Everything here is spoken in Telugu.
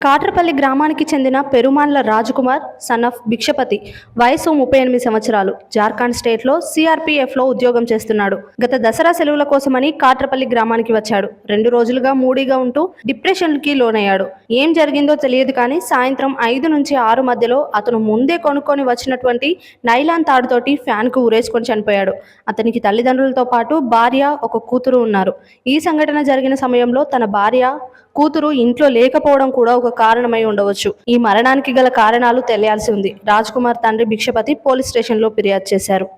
కాట్రపల్లి గ్రామానికి చెందిన పెరుమాన్ల రాజకుమార్ సన్ ఆఫ్ భిక్షపతి వయసు ముప్పై ఎనిమిది సంవత్సరాలు. జార్ఖండ్ స్టేట్లో సిఆర్పీఎఫ్లో ఉద్యోగం చేస్తున్నాడు. గత దసరా సెలవుల కోసమని కాట్రపల్లి గ్రామానికి వచ్చాడు. రెండు రోజులుగా మూడీగా ఉంటూ డిప్రెషన్కి లోనయ్యాడు. ఏం జరిగిందో తెలియదు కానీ సాయంత్రం ఐదు నుంచి ఆరు మధ్యలో అతను ముందే కొనుక్కొని వచ్చినటువంటి నైలాన్ తాడుతోటి ఫ్యాన్కు ఉరేసుకొని చనిపోయాడు. అతనికి తల్లిదండ్రులతో పాటు భార్య ఒక కూతురు ఉన్నారు. ఈ సంఘటన జరిగిన సమయంలో తన భార్య కూతురు ఇంట్లో లేకపోవడం కూడా ఒక కారణమై ఉండవచ్చు. ఈ మరణానికి గల కారణాలు తెలియాల్సి ఉంది. రాజ్ కుమార్ తండ్రి భిక్షపతి పోలీస్ స్టేషన్లో ఫిర్యాదు చేశారు.